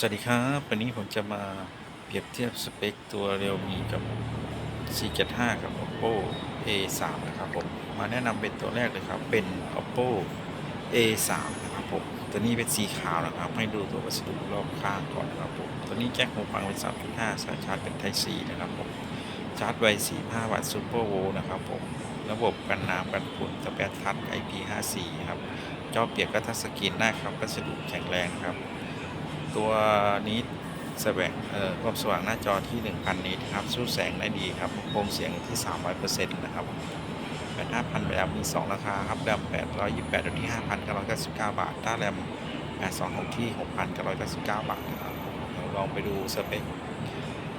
สวัสดีครับ วันนี้ผมจะมาเปรียบเทียบสเปคตัว Realme กับ C75 กับ Oppo A3 นะครับผม มาแนะนำเป็นตัวแรกเลยครับ เป็น Oppo A3 นะครับผม ตัวนี้เป็นสีขาวนะครับ ให้ดูตัววัสดุรอบข้างก่อนนะครับผม ตัวนี้แจ็คหูฟังเป็น 3.5 สายชาร์จเป็น Type C นะครับผม ชาร์จไว 45 วัตต์ Super Volt นะครับผม ระบบกันน้ำกันฝุ่นสเปรดทัช IP54 ครับ จอเปียกก็ทัชสกรีนได้าครับวัสดุแข็งแรงครับ ตัวนี้แสวงเอ่อความสว่างหน้าจอที่ 1,000 นิตครับ สู้แสงได้ดีครับโครงเสียงที่ 300%นะครับแบต5,000แบตมี 2 ราคาครับแรม828ตัวนี้5,999 บาทถ้าแรม826 ที่ 6,999 บาทนะครับลองไปดูสเปค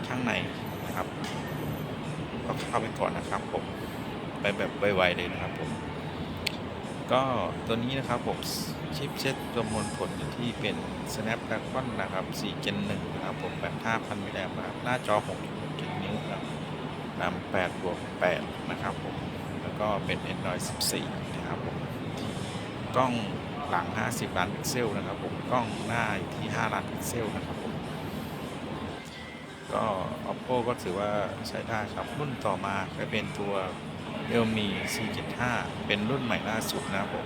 ข้างในนะครับ ก็เข้าไปก่อนนะครับผม ไปแบบไวๆเลยนะครับผม ก็ตัวนี้นะครับผมชิปเซ็ตประมวลผลอยู่ที่เป็น Snapdragon นะครับ4 Gen 1นะครับผมแบบ5,000มิลลิแอมป์นะครับหน้าจอ6.7นิ้วนะครับแรม8บวก8นะครับผมแล้วก็เป็น Android 14 นะครับผมกล้องหลัง 50 ล้านพิกเซลนะครับผมกล้องหน้าที่ 5 ล้านพิกเซลนะครับผมก็ Oppo ก็ถือว่าใช้ได้ครับรุ่นต่อมาก็เป็นตัว Realme C75 เป็นรุ่นใหม่ล่าสุดนะครับผม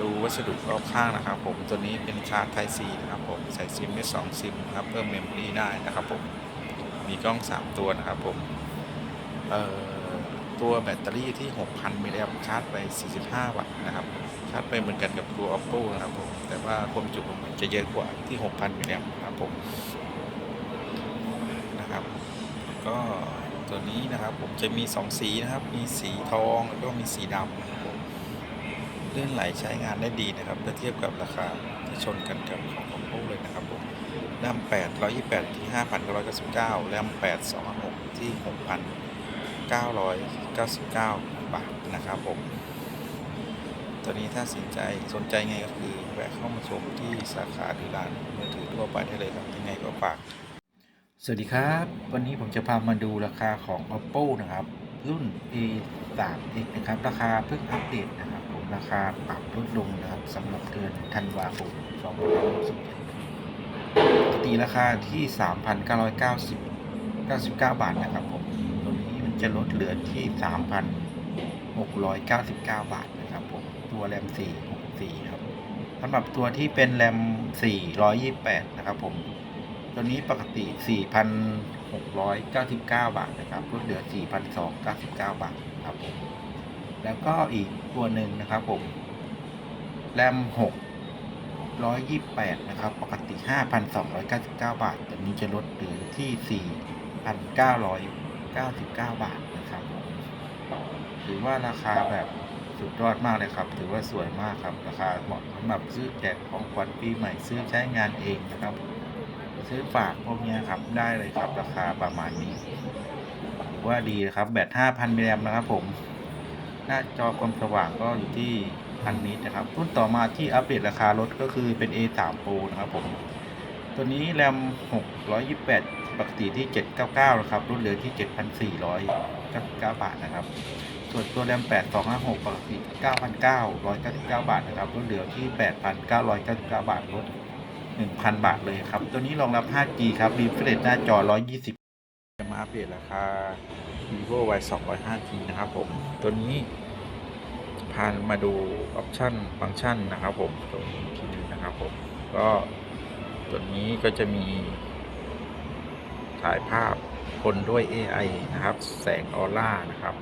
ดูวัสดุรอบข้างนะครับผม ตัวนี้เป็นชาร์จ Type C นะครับผม ใส่ซิมได้2ซิมนะครับ เพิ่มเมมโมรีได้นะครับผม มีกล้อง 3 ตัวนะครับผม เอ่อ ตัวแบตเตอรี่ที่ 6,000มิลลิแอมป์ชาร์จไป 45 วัตต์นะครับ ชาร์จไปเหมือนกันกับตัว Oppo นะครับผม แต่ว่าความจุของมันจะเยอะกว่าที่ 6,000มิลลิแอมป์นะครับผม นะครับ ก็ ตัวนี้นะครับ ผมจะมี 2 สีนะครับ มีสีทองแล้วก็มีสีดำนะครับผมเลื่อนไหลใช้งานได้ดีนะครับถ้าเทียบกับราคาที่ชนกันกับของ Oppo เลยนะครับผมแรม8 128 ที่ 5,999แรม8 256ที่ 6,999 บาทนะครับผมตัวนี้ถ้าสนใจสนใจไงก็คือแวะเข้ามาชมที่สาขาหรือร้านมือถือทั่วไปได้เลยครับยังไงก็ฝาก สวัสดีครับ วันนี้ผมจะพามาดูราคาของ Oppo นะครับ รุ่น A3X นะครับ ราคาเพิ่งอัปเดตนะครับ ผมราคาปรับลดลงนะครับสำหรับเดือนธันวาคม2567ปกติราคาที่ 3,990 99 บาทนะครับผมตัวนี้มันจะลดเหลือที่ 3,699 บาทนะครับผมตัวแรม 4 64 ครับสำหรับตัวที่เป็นแรม 428 นะครับผม ตัวนี้ปกติ 4,699 บาทนะครับลดเหลือ 4,299 บาทครับผมแล้วก็อีกตัวหนึ่งนะครับผมแรม628 นะครับ ปกติ 5,299 บาทตัวนี้จะลดเหลือที่ 4,999 บาทนะครับผมถือว่าราคาแบบสุดยอดมากเลยครับ ถือว่าสวยมากครับ ราคาเหมาะสำหรับซื้อแจกของขวัญปีใหม่ซื้อใช้งานเองนะครับ ซื้อฝากพวกนี้ครับได้เลยครับราคาประมาณนี้ถือว่าดีนะครับแบต5,000มิลลิแอมป์นะครับ ผมหน้าจอความสว่างก็อยู่ที่พันนิตนะครับรุ่นต่อมาที่อัปเดตราคาลดก็คือเป็น A3 Pro นะครับผมตัวนี้แรม628 ปกติที่ 799 นะครับลดเหลือที่ 7,499 บาทนะครับ ส่วนตัวแรม8256 ปกติ 9,999 บาทนะครับลดเหลือที่ 8,999 บาทลด 1,000 บาทเลยครับ ตัวนี้รองรับ 5G ครับ refresh หน้าจอ 120 จะมาอัปเดตราคา vivo y 2 0 5G นะครับผม ตัวนี้พามาดูออปชันฟังก์ชันนะครับผมตรงนี้ทีนึงนะครับผม ก็ตัวนี้ก็จะมี ถ่ายภาพคนด้วย AI นะครับ แสงออร่านะครับ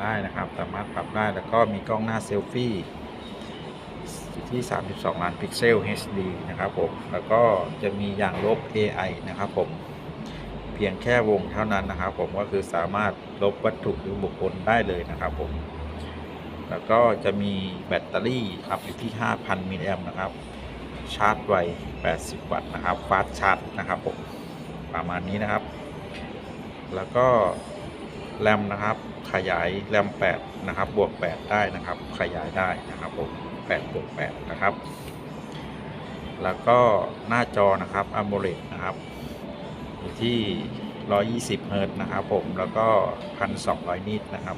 ได้นะครับ สามารถปรับได้แล้วก็มีกล้องหน้าเซลฟี่ อยู่ที่ 32 ล้านพิกเซล HD นะครับผม แล้วก็จะมีอย่างลบ AI นะครับผม เพียงแค่วงเท่านั้นนะครับผมก็คือสามารถลบวัตถุหรือบุคคลได้เลยนะครับผม แล้วก็จะมีแบตเตอรี่ครับอยู่ที่ 5,000 มิลลิแอมป์นะครับ ชาร์จไว 80 วัตต์นะครับ ฟาสชาร์จนะครับผม ประมาณนี้นะครับ แล้วก็แรมนะครับขยายแรม 8 นะครับ บวก 8 ได้นะครับ ขยายได้นะครับผม 8บวก8นะครับ แล้วก็หน้าจอนะครับ AMOLED นะครับอยู่ที่ 120 เฮิร์ตนะครับผม แล้วก็ 1,200 นิตนะครับ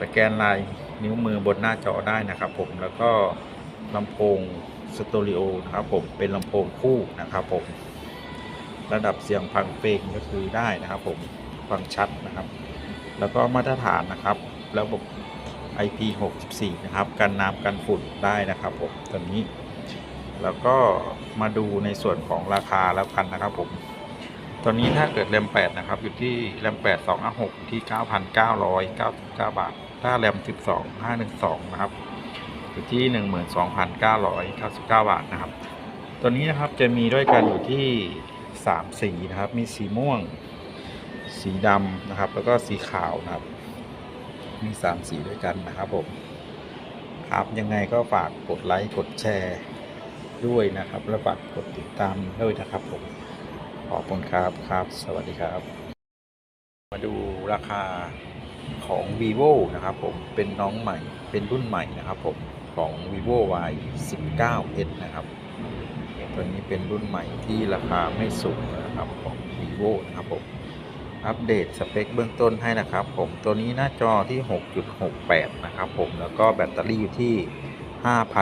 สแกนลายนิ้วมือบนหน้าจอได้นะครับผม แล้วก็ลำโพงสตูดิโอนะครับผม เป็นลำโพงคู่นะครับผม ระดับเสียงฟังเพลงก็คือได้นะครับผม ฟังชัดนะครับ แล้วก็มาตรฐานนะครับ ระบบ IP64 นะครับ กันน้ำกันฝุ่นได้นะครับผมตัวนี้ แล้วก็มาดูในส่วนของราคาแล้วกันนะครับผมตอนนี้ถ้าเกิดแรม8นะครับ อยู่ที่แรม8 2 5 6อยู่ที่ 9,999 บาท ถ้าแรม12 512 นะครับ อยู่ที่ 12,999 บาทนะครับ ตัวนี้นะครับจะมีด้วยกันอยู่ที่ 3 สีนะครับ มีสีม่วง สีดำนะครับ แล้วก็สีขาวนะครับ มี 3 สีด้วยกันนะครับผมครับยังไงก็ฝากกดไลค์กดแชร์ด้วยนะครับ แล้วฝากกดติดตามด้วยนะครับผมขอบคุณครับครับ สวัสดีครับ มาดูราคาของ vivo นะครับผมเป็นน้องใหม่เป็นรุ่นใหม่นะครับผมของ vivo y 19 s นะครับตัวนี้เป็นรุ่นใหม่ที่ราคาไม่สูงนะครับของ vivo นะครับผม อัปเดตสเปคเบื้องต้นให้นะครับผมตัวนี้หน้าจอที่ 6.68 นะครับผมแล้วก็แบตเตอรี่อยู่ที่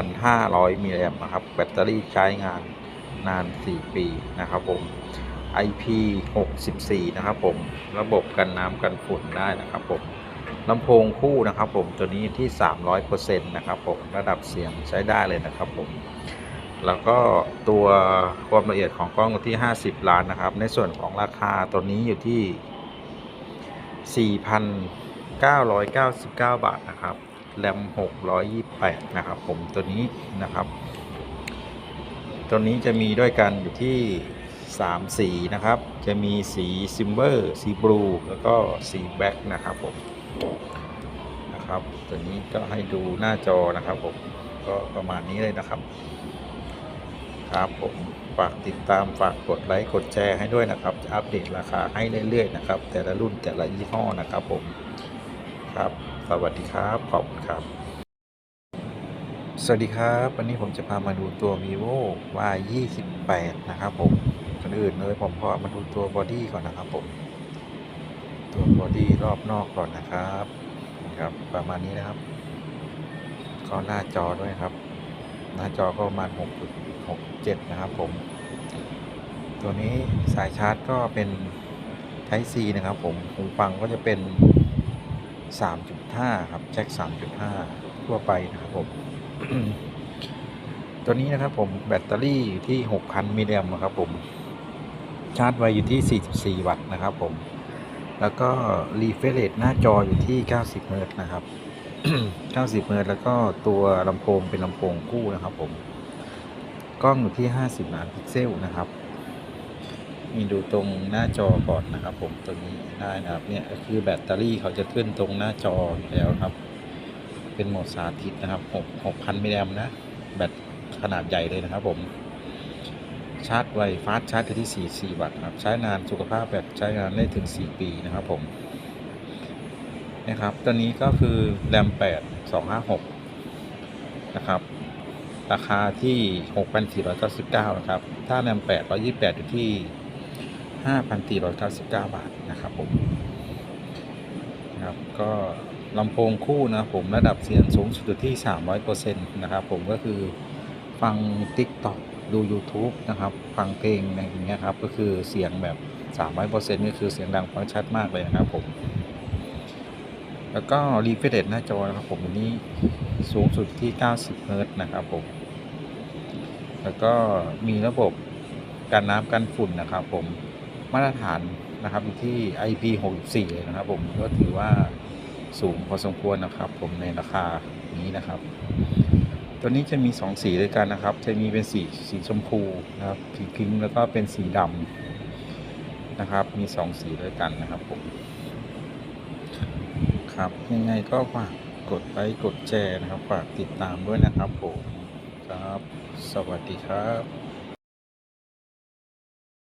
5,500 มิลลิแอมป์นะครับ แบตเตอรี่ใช้งานนาน 4 ปีนะครับผม IP 64 นะครับผมระบบกันน้ำกันฝุ่นได้นะครับผมลำโพงคู่นะครับผมตัวนี้ที่ 300%นะครับผมระดับเสียงใช้ได้เลยนะครับผม แล้วก็ตัวความละเอียดของกล้องอยู่ที่ 50 ล้านนะครับ ในส่วนของราคาตัวนี้อยู่ที่ 4,999 บาทนะครับแรม628 นะครับ ผมตัวนี้นะครับ ตัวนี้จะมีด้วยกันอยู่ที่ 3 สีนะครับ จะมีสีซิมเบอร์สีบลูแล้วก็สีแบ็กนะครับผมนะครับตัวนี้ก็ให้ดูหน้าจอนะครับผมก็ประมาณนี้เลยนะครับ ครับ ผมฝากติดตามฝากกดไลค์กดแชร์ให้ด้วยนะครับ จะอัปเดตราคาให้เรื่อยๆนะครับ แต่ละรุ่นแต่ละยี่ห้อนะครับผมครับ สวัสดีครับ ขอบคุณครับสวัสดีครับ วันนี้ผมจะพามาดูตัว vivo y 28 นะครับผมก่อนอื่นเลยผมก็มาดูตัวบอดี้ก่อนนะครับผม ตัวบอดี้รอบนอกก่อนนะครับ ครับ ประมาณนี้นะครับ ก็หน้าจอด้วยครับ หน้าจอก็ประมาณ6.67 นะครับผม ตัวนี้สายชาร์จก็เป็น Type C นะครับผมหูฟังก็จะเป็น 3.5 ครับแจ็ค3.5 ทั่วไปนะครับผม ตัวนี้นะครับผมแบตเตอรี่อยู่ที่ 6,000 มิลลิแอมป์นะครับผม ชาร์จไวอยู่ที่ 44 วัตต์นะครับผม แล้วก็รีเฟรชหน้าจออยู่ที่ 90เฮิร์ตนะครับ 90เฮิรตซ์แล้วก็ตัวลำโพงเป็นลำโพงคู่นะครับผม กล้องอยู่ที่ 50ล้านพิกเซลนะครับ มีดูตรงหน้าจอก่อนนะครับ ผมตัวนี้ได้นะครับเนี่ยคือแบตเตอรี่เขาจะขึ้นตรงหน้าจออยู่แล้วครับ เป็นโหมดสาธิตนะครับ6 6,000มิลลิแอมป์นะ แบตขนาดใหญ่เลยนะครับผมชาร์จไวฟาสชาร์จที่ 44 วัตต์ครับ ใช้นานสุขภาพแบตใช้งานได้ถึง 4 ปีนะครับผม นะครับ ตัวนี้ก็คือแรม8 256 นะครับ ราคาที่ 6,499 นะครับ ถ้าแรม8 128 อยู่ที่ 5,499 บาทนะครับผมนะครับก็ลำโพงคู่นะผมระดับเสียงสูงสุดอยู่ที่ 300%นะครับผมก็คือฟัง TikTok ดู YouTube นะครับ ฟังเพลงอะไรอย่างเงี้ยครับ ก็คือเสียงแบบ 300%ก็คือเสียงดังฟังชัดมากเลยนะครับผม แล้วก็รีเฟรชหน้าจอนะครับผมอันนี้สูงสุดที่ 90เฮิรตนะครับผม แล้วก็มีระบบกันน้ำกันฝุ่นนะครับผมมาตรฐานนะครับอยู่ที่ IP64 เลยนะครับผมก็ถือว่าสูงพอสมควรนะครับ ผมในราคานี้นะครับ ตัวนี้จะมี 2 สีด้วยกันนะครับ จะมีเป็นสีสีชมพูนะครับสีพิงค์แล้วก็เป็นสีดำนะครับ มี 2 สีด้วยกันนะครับผม ครับ ยังไงก็ฝากกดไลค์กดแชร์นะครับ ฝากติดตามด้วยนะครับผมครับ สวัสดีครับ